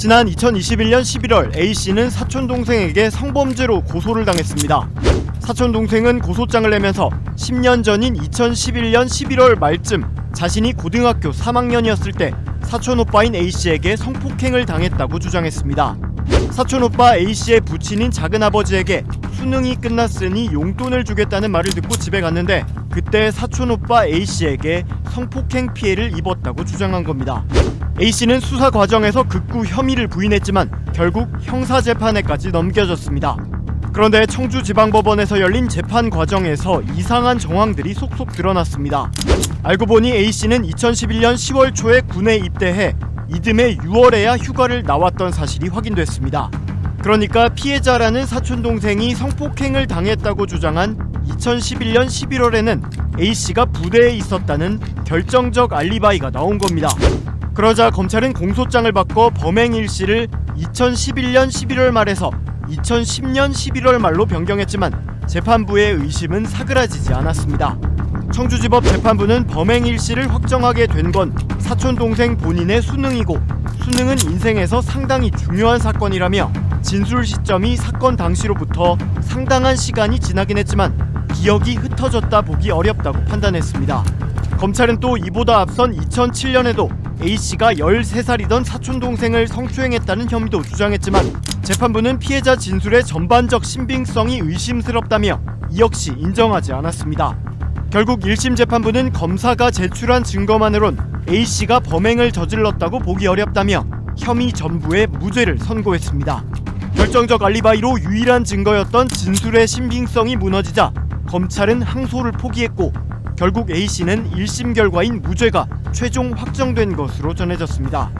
지난 2021년 11월 A씨는 사촌 동생에게 성범죄로 고소를 당했습니다. 사촌 동생은 고소장을 내면서 10년 전인 2011년 11월 말쯤 자신이 고등학교 3학년이었을 때 사촌 오빠인 A씨에게 성폭행을 당했다고 주장했습니다. 사촌 오빠 A씨의 부친인 작은 아버지에게 수능이 끝났으니 용돈을 주겠다는 말을 듣고 집에 갔는데 그때 사촌 오빠 A씨에게 성폭행 피해를 입었다고 주장한 겁니다. A씨는 수사 과정에서 극구 혐의를 부인했지만 결국 형사 재판에까지 넘겨졌습니다. 그런데 청주지방법원에서 열린 재판 과정에서 이상한 정황들이 속속 드러났습니다. 알고 보니 A씨는 2011년 10월 초에 군에 입대해 이듬해 6월에야 휴가를 나왔던 사실이 확인됐습니다. 그러니까 피해자라는 사촌 동생이 성폭행을 당했다고 주장한 2011년 11월에는 A씨가 부대에 있었다는 결정적 알리바이가 나온 겁니다. 그러자 검찰은 공소장을 바꿔 범행 일시를 2011년 11월 말에서 2010년 11월 말로 변경했지만 재판부의 의심은 사그라지지 않았습니다. 청주지법 재판부는 범행 일시를 확정하게 된 건 사촌 동생 본인의 수능이고 수능은 인생에서 상당히 중요한 사건이라며 진술 시점이 사건 당시로부터 상당한 시간이 지나긴 했지만 기억이 흩어졌다 보기 어렵다고 판단했습니다. 검찰은 또 이보다 앞선 2007년에도 A씨가 13살이던 사촌 동생을 성추행했다는 혐의도 주장했지만 재판부는 피해자 진술의 전반적 신빙성이 의심스럽다며 이 역시 인정하지 않았습니다. 결국 1심 재판부는 검사가 제출한 증거만으론 A씨가 범행을 저질렀다고 보기 어렵다며 혐의 전부에 무죄를 선고했습니다. 결정적 알리바이로 유일한 증거였던 진술의 신빙성이 무너지자 검찰은 항소를 포기했고 결국 A씨는 1심 결과인 무죄가 최종 확정된 것으로 전해졌습니다.